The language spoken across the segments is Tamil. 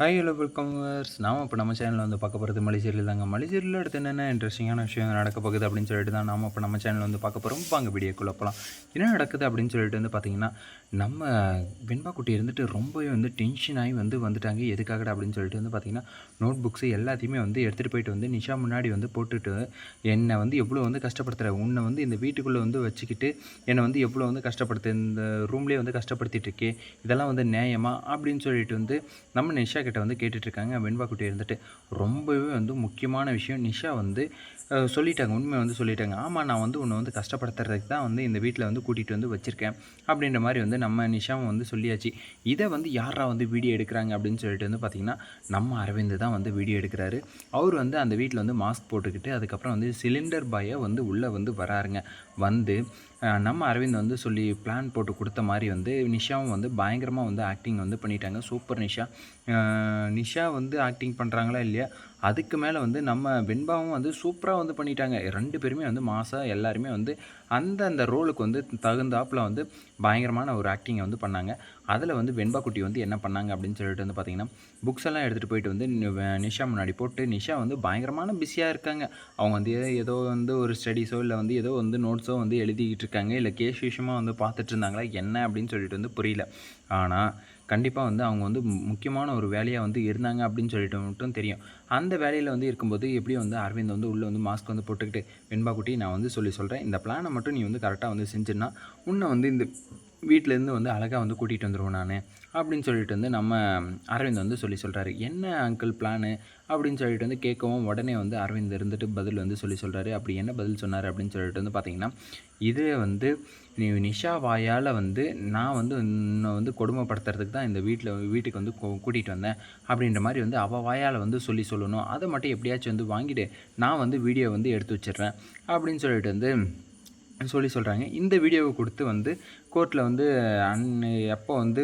ஹாய் ஹலோ வெல்கம்வர்ஸ் நாம் இப்போ நம்ம சேனலில் வந்து பார்க்க போகிறது மலைச்சேரியில் தாங்க. மலைச்சேரியில் அடுத்து என்னென்ன இன்ட்ரெஸ்டிங்கான விஷயம் நடக்க போகுது அப்படின்னு சொல்லிட்டு தான் நாம் இப்போ நம்ம சேனலில் வந்து பார்க்க போகிறோம் வாங்க வீடியோக்குள்ளே போகலாம் என்ன நடக்குது அப்படின்னு சொல்லிட்டு வந்து பார்த்தீங்கன்னா நம்ம வெண்பா குட்டி இருந்துட்டு ரொம்பவே வந்து டென்ஷன் ஆகி வந்து வந்துட்டாங்க. எதுக்காகடா அப்படின்னு சொல்லிட்டு வந்து பார்த்தீங்கன்னா நோட் புக்ஸு எல்லாத்தையுமே வந்து எடுத்துகிட்டு போயிட்டு வந்து நிஷா முன்னாடி வந்து போட்டுட்டு என்னை வந்து எவ்வளோ வந்து கஷ்டப்படுத்துகிற உன்னை வந்து இந்த வீட்டுக்குள்ளே வந்து வச்சுக்கிட்டு என்னை வந்து எவ்வளோ வந்து கஷ்டப்படுத்து இந்த ரூம்லேயே வந்து கஷ்டப்படுத்திட்டு இருக்கே இதெல்லாம் வந்து நியாயமா அப்படின்னு சொல்லிட்டு வந்து நம்ம நிஷா கிட்ட வந்து கேட்டுட்ருக்காங்க. வெண்பா குட்டி இருந்துட்டு ரொம்பவே வந்து முக்கியமான விஷயம். நிஷா வந்து சொல்லிட்டாங்க. உண்மை வந்து சொல்லிட்டாங்க. ஆமாம் நான் வந்து உன்னை வந்து கஷ்டப்படுத்துறதுக்கு தான் வந்து இந்த வீட்டில் வந்து கூட்டிகிட்டு வந்து வச்சுருக்கேன். அப்படின்ற மாதிரி வந்து நம்ம நிஷாவும் வந்து சொல்லியாச்சு. இதை வந்து யாரா வந்து வீடியோ எடுக்கிறாங்க அப்படின்னு சொல்லிட்டு வந்து பார்த்திங்கன்னா நம்ம அரவிந்த் தான் வந்து வீடியோ எடுக்கிறாரு. அவர் வந்து அந்த வீட்டில் வந்து மாஸ்க் போட்டுக்கிட்டு அதுக்கப்புறம் வந்து சிலிண்டர் பாயை வந்து உள்ளே வந்து வராருங்க. வந்து நம்ம அரவிந்த் வந்து சொல்லி பிளான் போட்டு கொடுத்த மாதிரி வந்து நிஷாவும் வந்து பயங்கரமாக வந்து ஆக்டிங் வந்து பண்ணிட்டாங்க. சூப்பர் நிஷா. நிஷா வந்து ஆக்டிங் பண்ணுறாங்களா இல்லையா? அதுக்கு மேலே வந்து நம்ம வெண்பாவும் வந்து சூப்பராக வந்து பண்ணிட்டாங்க. ரெண்டு பேருமே வந்து மாசாக எல்லாருமே வந்து அந்த அந்த ரோலுக்கு வந்து தகுந்தாப்பில் வந்து பயங்கரமான ஒரு ஆக்டிங்கை வந்து பண்ணாங்க. அதில் வந்து வெண்பா குட்டி வந்து என்ன பண்ணாங்க அப்படின்னு சொல்லிட்டு வந்து பார்த்திங்கன்னா புக்ஸ் எல்லாம் எடுத்துகிட்டு போயிட்டு வந்து நிஷா முன்னாடி போட்டு நிஷா வந்து பயங்கரமான பிஸியாக இருக்காங்க. அவங்க வந்து ஏதோ- ஏதோ வந்து ஒரு ஸ்டடீஸோ இல்லை வந்து ஏதோ வந்து நோட்ஸோ வந்து எழுதிக்கிட்டு இருக்காங்க. இல்லை கேஸ் விஷயமாக வந்து பார்த்துட்டு இருந்தாங்களா? என்ன அப்படின்னு சொல்லிட்டு வந்து புரியல. ஆனால் கண்டிப்பாக வந்து அவங்க வந்து முக்கியமான ஒரு வேலையாக வந்து இருந்தாங்க அப்படின்னு சொல்லிட்டு மட்டும் தெரியும். அந்த வேலையில் வந்து இருக்கும்போது எப்படியும் வந்து அரவிந்த் வந்து உள்ளே வந்து மாஸ்க் வந்து போட்டுக்கிட்டு வெண்பா குட்டி நான் வந்து சொல்லி சொல்கிறேன் இந்த பிளானை மட்டும் நீ வந்து கரெக்டாக வந்து செஞ்சுன்னா உன்னை வந்து இந்த வீட்டிலேருந்து வந்து அழகாக வந்து கூட்டிகிட்டு வந்துடுவோம் நான் அப்படின்னு சொல்லிட்டு வந்து நம்ம அரவிந்த் வந்து சொல்லி சொல்கிறாரு என்ன அங்கிள் பிளானு அப்படின்னு சொல்லிட்டு வந்து கேட்கவும் உடனே வந்து அரவிந்த் இருந்துட்டு பதில் வந்து சொல்லி சொல்கிறாரு அப்படி என்ன பதில் சொன்னார்? அப்படின்னு சொல்லிட்டு வந்து பார்த்தீங்கன்னா இது வந்து நீ நிஷா வாயால் வந்து நான் வந்து இன்னும் வந்து கொடுமைப்படுத்துறதுக்கு தான் இந்த வீட்டில் வீட்டுக்கு வந்து கூ- கூட்டிகிட்டு வந்தேன். அப்படின்ற மாதிரி வந்து அவள் வாயால் வந்து சொல்லி சொல்லணும். அதை மட்டும் எப்படியாச்சும் வந்து வாங்கிட்டு நான் வந்து வீடியோ வந்து எடுத்து வச்சிடுறேன். அப்படின்னு சொல்லிட்டு வந்து சொல்லி சொல்கிறாங்க இந்த வீடியோவை கொடுத்து வந்து கோர்ட்டில் வந்து அன் எப்போ வந்து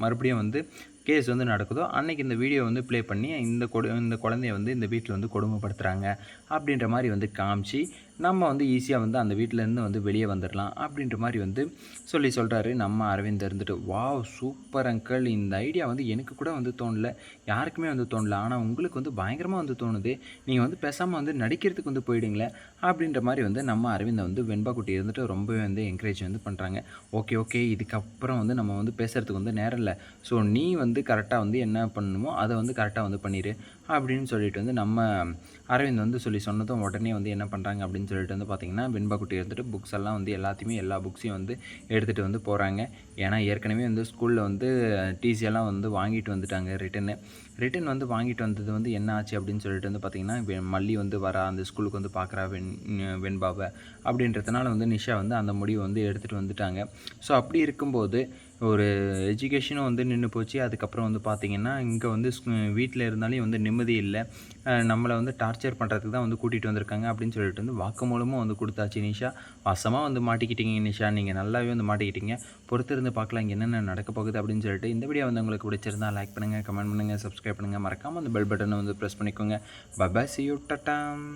மறுபடியும் வந்து கேஸ் வந்து நடக்குதோ அன்னைக்கு இந்த வீடியோ வந்து ப்ளே பண்ணி இந்த கொடு இந்த குழந்தைய வந்து இந்த வீட்டில் வந்து கொடுமைப்படுத்துகிறாங்க அப்படின்ற மாதிரி வந்து காமிச்சு நம்ம வந்து ஈஸியாக வந்து அந்த வீட்டிலேருந்து வந்து வெளியே வந்துடலாம் அப்படின்ற மாதிரி வந்து சொல்லி சொல்கிறாரு நம்ம அரவிந்த் இருந்துட்டு வாவ் சூப்பர் அங்கிள் இந்த ஐடியா வந்து எனக்கு கூட வந்து தோணல. யாருக்குமே வந்து தோணல. ஆனால் உங்களுக்கு வந்து பயங்கரமாக வந்து தோணுது. நீங்கள் வந்து பேசாமல் வந்து நடிக்கிறதுக்கு வந்து போயிடுங்களேன் அப்படின்ற மாதிரி வந்து நம்ம அரவிந்தை வந்து வெண்பா குட்டி இருந்துட்டு ரொம்பவே வந்து என்கரேஜ் வந்து பண்ணுறாங்க ஓகே ஓகே. இதுக்கப்புறம் வந்து நம்ம வந்து பேசுகிறதுக்கு வந்து நேரம் இல்லை. ஸோ நீ வந்து கரெக்டாக வந்து என்ன பண்ணணுமோ அதை வந்து கரெக்டாக வந்து பண்ணிடு அப்படின்னு சொல்லிட்டு வந்து நம்ம அரவிந்த் வந்து சொல்லி சொன்னதும் உடனே வந்து என்ன பண்ணுறாங்க அப்படின்னு சொல்லிட்டு வந்து பார்த்திங்கன்னா வெண்பா குட்டி எடுத்துகிட்டு புக்ஸ் எல்லாம் வந்து எல்லாத்தையுமே எல்லா புக்ஸையும் வந்து எடுத்துகிட்டு வந்து போகிறாங்க ஏன்னா ஏற்கனவே வந்து ஸ்கூலில் வந்து டிசியெல்லாம் வந்து வாங்கிட்டு வந்துட்டாங்க ரிட்டனு ரிட்டன் வந்து வாங்கிட்டு வந்தது வந்து என்ன ஆச்சு அப்படின்னு சொல்லிட்டு வந்து பார்த்திங்கன்னா வெ- மல்லி வந்து வரா அந்த ஸ்கூலுக்கு வந்து பார்க்குறா வெண் வெண்பாவை. அப்படின்றதுனால வந்து நிஷா வந்து அந்த முடிவை வந்து எடுத்துகிட்டு வந்துட்டாங்க. ஸோ அப்படி இருக்கும்போது ஒரு எஜுகேஷனும் வந்து நின்று போச்சு. அதுக்கப்புறம் வந்து பார்த்திங்கன்னா இங்கே வந்து வீட்டில் இருந்தாலும் வந்து நிம்மதி இல்லை. நம்மளை வந்து டார்ச்சர் பண்ணுறதுக்கு தான் வந்து கூட்டிகிட்டு வந்திருக்காங்க அப்படின்னு சொல்லிட்டு வந்து வாக்குமூலமும் வந்து கொடுத்தாச்சு நிஷா. வாசமாக வந்து மாட்டிக்கிட்டீங்க நிஷா. நீங்கள் நல்லாவே வந்து மாட்டிக்கிட்டீங்க. பொறுத்திருந்து பார்க்கலாம் இங்கே என்னென்ன நடக்க போகுது அப்படின்னு சொல்லிட்டு இந்த வீடியோ வந்து உங்களுக்கு பிடிச்சிருந்தா லைக் பண்ணுங்கள் கமெண்ட் பண்ணுங்கள் சப்ஸ்கிரைப் பண்ணுங்கள் மறக்காமல் அந்த பெல் பட்டனை வந்து ப்ரெஸ் பண்ணிக்கோங்க. Bye bye C you டட்டாம்